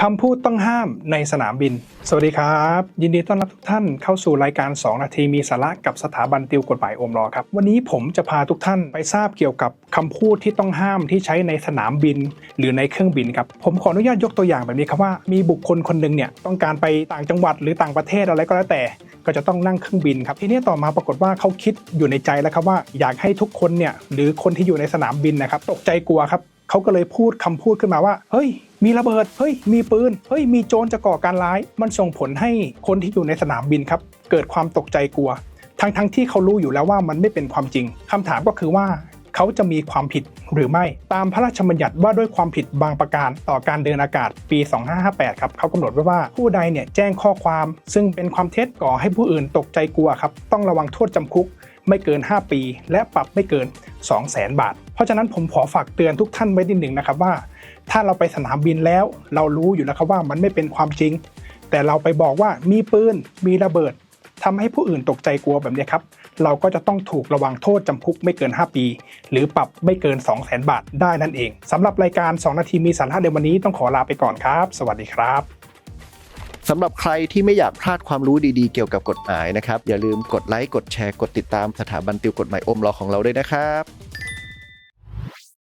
คำพูดต้องห้ามในสนามบิน สวัสดีครับ ยินดีต้อนรับทุกท่านเข้าสู่รายการ 2 นาทีมีสาระกับสถาบันติวกฎหมายโอมรอครับ วันนี้ผมจะพาทุกท่านไปทราบเกี่ยวกับคำพูดที่ต้องห้ามที่ใช้ในสนามบิน หรือในเครื่องบินครับ ผมขออนุญาตยกตัวอย่างแบบนี้ครับว่ามีบุคคลคนหนึ่งเนี่ยต้องการไปต่างจังหวัดหรือต่างประเทศอะไรก็แล้วแต่ ก็จะต้องนั่งเครื่องบินครับทีนี้ต่อมาปรากฏว่าเขาคิดอยู่ในใจแล้วครับว่าอยากให้ทุกคนเนี่ยหรือคนที่อยู่ในสนามบินนะครับตกใจกลัวครับเขาก็เลยพูดคำพูดขึ้นมาว่าเฮ้ย มีระเบิด เฮ้ย มีปืน เฮ้ย มีโจรจะก่อการร้าย มันส่งผลให้คนที่อยู่ในสนามบินครับ เกิดความตกใจกลัว ทั้งทั้งที่เขารู้อยู่แล้วว่ามันไม่เป็นความจริงคำถามก็คือว่าเขาจะมีความผิดหรือไม่ตามพระราชบัญญัติว่าด้วยความผิดบางประการต่อการเดินอากาศปี 2558 ครับเขากำหนดไว้ว่าผู้ใดเนี่ยแจ้งข้อความ ซึ่งเป็นความเท็จก่อให้ผู้อื่นตกใจกลัวครับ ต้องระวังโทษจำคุก ไม่เกิน 5 ปี และปรับไม่เกิน 2 0 0 0 0 0 บาท เพราะฉะนั้นผมขอฝากเตือนทุกท่านไว้นิดหนึ่งนะครับว่า ถ้าเราไปสนามบินแล้ว เรารู้อยู่แล้วครับว่ามันไม่เป็นความจริง แต่เราไปบอกว่ามีปืนมีระเบิดทำให้ผู้อื่นตกใจกลัวแบบนี้ครับเราก็จะต้องถูกระวังโทษจำคุกไม่เกิน 5 ปี หรือปรับไม่เกิน 2 0 0 0 0 0บาทได้นั่นเองสำหรับรายการ 2 นาทีมีสาระในวันนี้ต้องขอลาไปก่อนครับ สวัสดีครับ สำหรับใครที่ไม่อยากพลาดความรู้ดีๆ เกี่ยวกับกฎหมายนะครับ อย่าลืมกดไลค์กดแชร์กดติดตามสถาบันติวกฎหมายอมรอของเราด้วยนะครับ